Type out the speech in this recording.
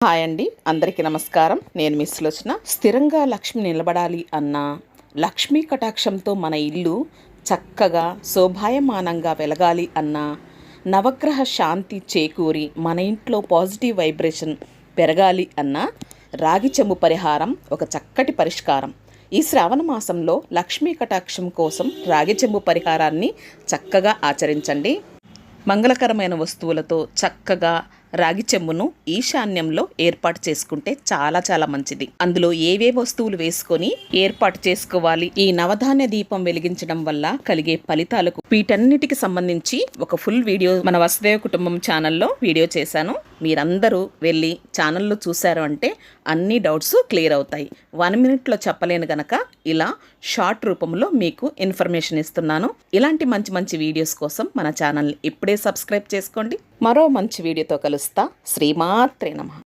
Hi అండి. అందరికీ నమస్కారం. నేను మీ సులోచన. స్థిరంగా లక్ష్మి నిలబడాలి అన్నా లక్ష్మీ కటాక్షంతో మన ఇల్లు చక్కగా శోభాయమానంగా వెలగాలి అన్నా నవగ్రహ శాంతి చేకూరి మన ఇంట్లో పాజిటివ్ వైబ్రేషన్ పెరగాలి అన్నా రాగి చెంబు పరిహారం ఒక చక్కటి పరిష్కారం. ఈ శ్రావణ మాసంలో లక్ష్మీ కటాక్షం కోసం రాగి చెంబు పరిహారాన్ని చక్కగా ఆచరించండి. మంగళకరమైన వస్తువులతో చక్కగా రాగి చెంబును ఈశాన్యంలో ఏర్పాటు చేసుకుంటే చాలా చాలా మంచిది. అందులో ఏవే వస్తువులు వేసుకొని ఏర్పాటు చేసుకోవాలి. ఈ నవధాన్య దీపం వెలిగించడం వల్ల కలిగే ఫలితాలకు వీటన్నిటికి సంబంధించి ఒక ఫుల్ వీడియో మన వసుదేవ కుటుంబం ఛానల్లో వీడియో చేశాను. మీరందరూ వెళ్ళి ఛానల్లో చూశారు అంటే అన్ని డౌట్స్ క్లియర్ అవుతాయి. వన్ మినిట్లో చెప్పలేను గనక ఇలా షార్ట్ రూపంలో మీకు ఇన్ఫర్మేషన్ ఇస్తున్నాను. ఇలాంటి మంచి మంచి వీడియోస్ కోసం మన ఛానల్ని ఇప్పుడే సబ్స్క్రైబ్ చేసుకోండి. మరో మంచి వీడియోతో కలుస్తా. శ్రీమాత్రే నమ.